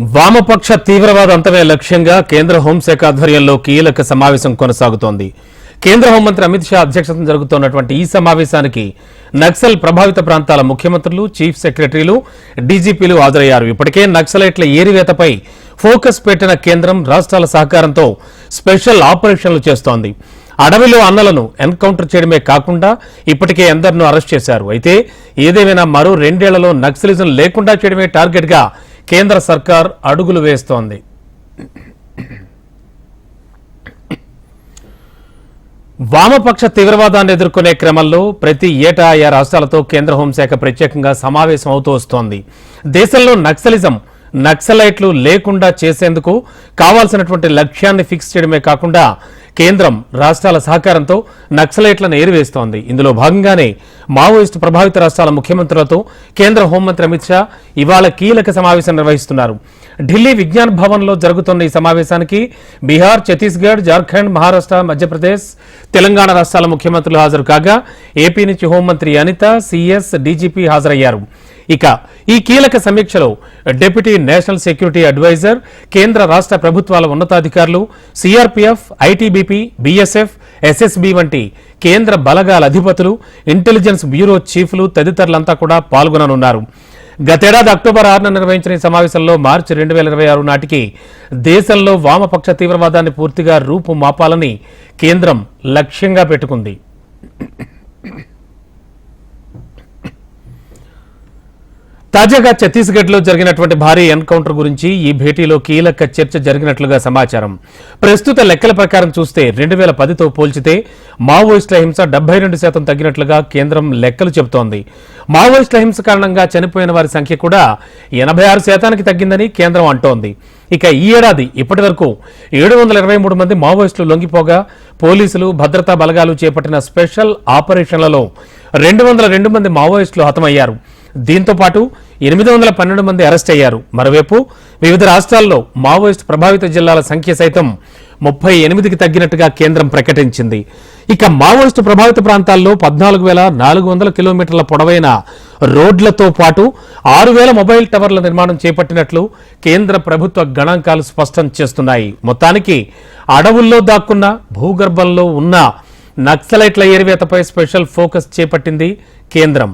వామపక్ష తీవ్రవాద అంతమే లక్ష్యంగా కేంద్ర హోంశాఖ ఆధ్వర్యంలో కీలక సమావేశం కొనసాగుతోంది. కేంద్ర హోంమంత్రి అమిత్ షా అధ్యక్షతన జరుగుతున్నటువంటి ఈ సమావేశానికి నక్సల్ ప్రభావిత ప్రాంతాల ముఖ్యమంత్రులు చీఫ్ సెక్రటరీలు డీజీపీలు హాజరయ్యారు. ఇప్పటికే నక్సలైట్ల ఏరివేతపై ఫోకస్ పెట్టిన కేంద్రం రాష్ట్రాల సహకారంతో స్పెషల్ ఆపరేషన్లు చేస్తోంది. అడవిలో అన్నలను ఎన్కౌంటర్ చేయడమే కాకుండా ఇప్పటికే ఎందరినో అరెస్ట్ చేశారు. అయితే ఏదేమైనా మరో రెండేళ్ళలో నక్సలిజం లేకుండా చేయడమే టార్గెట్గా కేంద్ర సర్కార్ అడుగులు వేస్తోంది. వామపక్ష తీవ్రవాదాన్ని ఎదుర్కొనే క్రమంలో ప్రతి ఏటా ఆయా రాష్ట్రాలతో కేంద్ర హోంశాఖ ప్రత్యేకంగా సమావేశం అవుతూ వస్తోంది. దేశంలో నక్సలిజం నక్సలైట్లు లేకుండా చేసేందుకు కావాల్సినటువంటి లక్ష్యాన్ని ఫిక్స్ చేయడమే కాకుండా కేంద్రం రాష్ట్రాల సహకారంతో నక్సలైట్లను ఏరివేస్తోంది. ఇందులో భాగంగానే మావోయిస్టు ప్రభావిత రాష్ట్రాల ముఖ్యమంత్రులతో కేంద్ర హోంమంత్రి అమిత్ షా ఇవాళ కీలక సమావేశం నిర్వహిస్తున్నారు. ఢిల్లీ విజ్ఞాన్ భవన్లో జరుగుతున్న ఈ సమావేశానికి బీహార్ ఛత్తీస్గఢ్ జార్ఖండ్ మహారాష్ట్ర మధ్యప్రదేశ్ తెలంగాణ రాష్ట్రాల ముఖ్యమంత్రులు హాజరు కాగా ఏపీ నుంచి హోంమంత్రి అనిత సిఎస్ డీజీపీ హాజరయ్యారు. ఇక ఈ కీలక సమీక్షలో డిప్యూటీ నేషనల్ సెక్యూరిటీ అడ్వైజర్ కేంద్ర రాష్ట్ర ప్రభుత్వాల ఉన్నతాధికారులు సిఆర్పీఎఫ్ ఐటీబీపీ బీఎస్ఎఫ్ ఎస్ఎస్బి వంటి కేంద్ర బలగాల అధిపతులు ఇంటెలిజెన్స్ బ్యూరో చీఫ్లు తదితరులంతా కూడా పాల్గొననున్నారు. గతేడాది అక్టోబర్ ఆరున నిర్వహించిన ఈ సమావేశంలో మార్చి రెండు వేల ఇరవై ఆరు నాటికి దేశంలో వామపక్ష తీవ్రవాదాన్ని పూర్తిగా రూపు మాపాలని కేంద్రం లక్ష్యంగా పెట్టుకుంది. తాజాగా ఛత్తీస్గఢ్లో జరిగినటువంటి భారీ ఎన్కౌంటర్ గురించి ఈ భేటీలో కీలక చర్చ జరిగినట్లుగా సమాచారం. ప్రస్తుత లెక్కల ప్రకారం చూస్తే రెండు వేల పదితో పోల్చితే మావోయిస్టుల హింస డెబ్బై రెండు శాతం తగ్గినట్లుగా కేంద్రం లెక్కలు చెబుతోంది. మావోయిస్టుల హింస కారణంగా చనిపోయిన వారి సంఖ్య కూడా ఎనభై ఆరు శాతానికి తగ్గిందని కేంద్రం అంటోంది. ఇక ఈ ఏడాది ఇప్పటి వరకు ఏడు వందల ఇరవై మూడు మంది మావోయిస్టులు లొంగిపోగా పోలీసులు భద్రతా బలగాలు చేపట్టిన స్పెషల్ ఆపరేషన్లలో రెండు వందల రెండు మంది మావోయిస్టులు హతమయ్యారు. దీంతో పాటు ఎనిమిది వందల పన్నెండు మంది అరెస్ట్ అయ్యారు. మరోవైపు వివిధ రాష్ట్రాల్లో మావోయిస్ట్ ప్రభావిత జిల్లాల సంఖ్య సైతం ముప్పై ఎనిమిదికి తగ్గినట్టుగా కేంద్రం ప్రకటించింది. ఇక మావోయిస్టు ప్రభావిత ప్రాంతాల్లో పద్నాలుగు వేల నాలుగు వందల కిలోమీటర్ల పొడవైన రోడ్లతో పాటు ఆరు వేల మొబైల్ టవర్ల నిర్మాణం చేపట్టినట్లు కేంద్ర ప్రభుత్వ గణాంకాలు స్పష్టం చేస్తున్నాయి. మొత్తానికి అడవుల్లో దాక్కున్న భూగర్భంలో ఉన్న నక్సలైట్ల ఏరివేతపై స్పెషల్ ఫోకస్ చేపట్టింది కేంద్రం.